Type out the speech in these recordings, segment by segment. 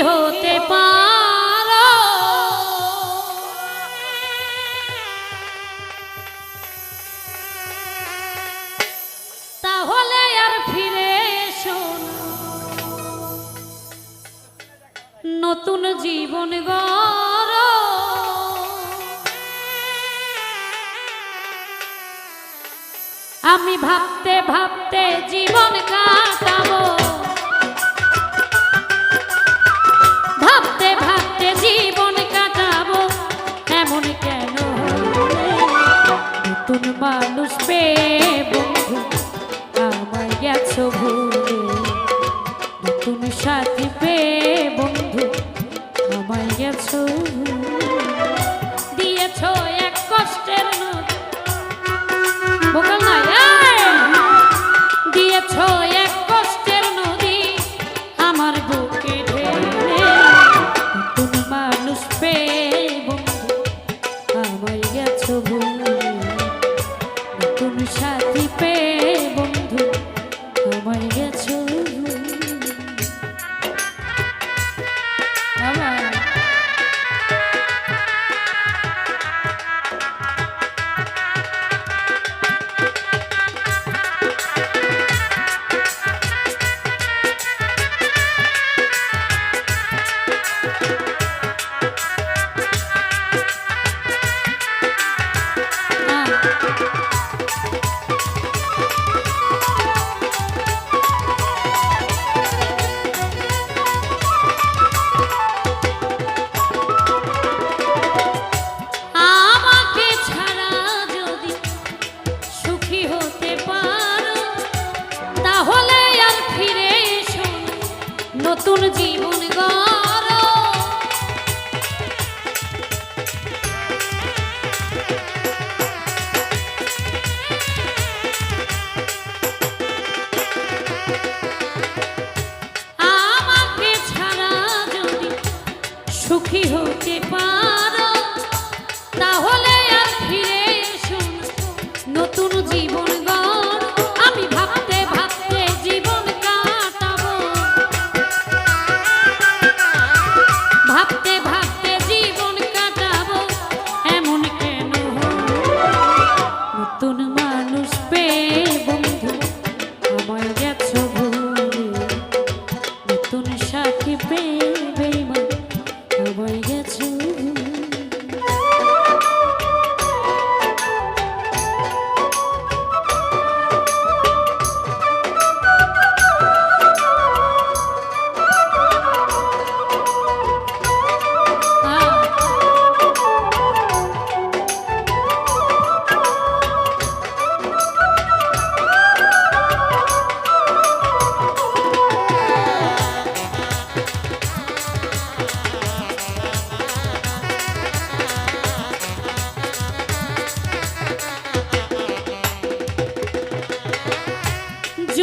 হতে পারো। তাহলে আর ফিরে শোনো নতুন জীবন গড়। আমি ভাবতে ভাবতে জীবন কাটাবো। শোভা সুখী হতে পারো। তাহলে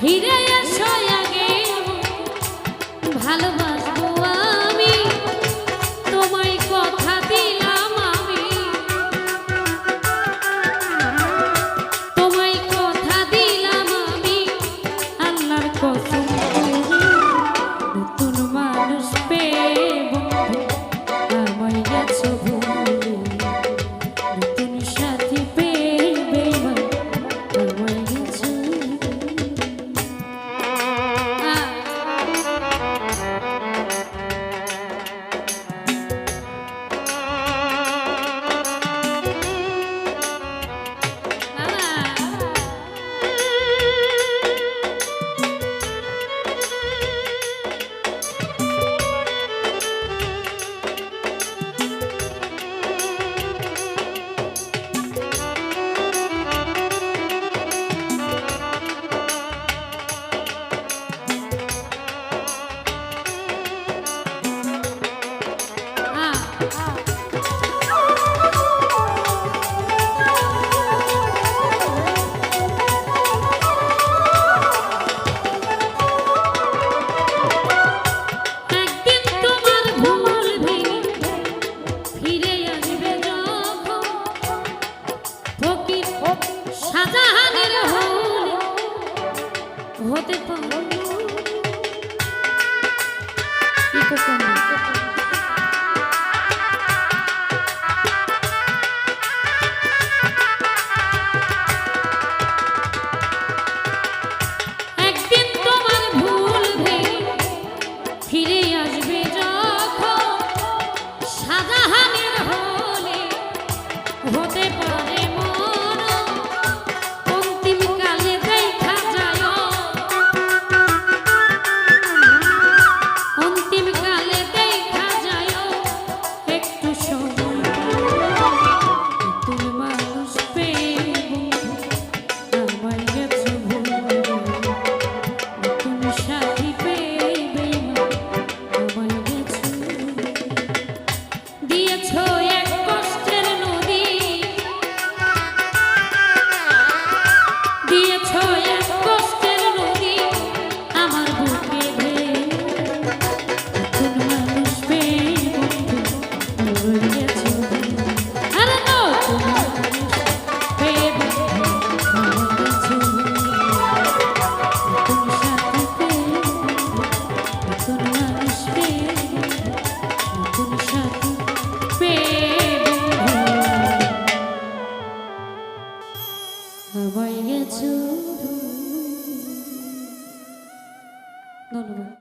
Peter. করতে পারো কি করতে ছো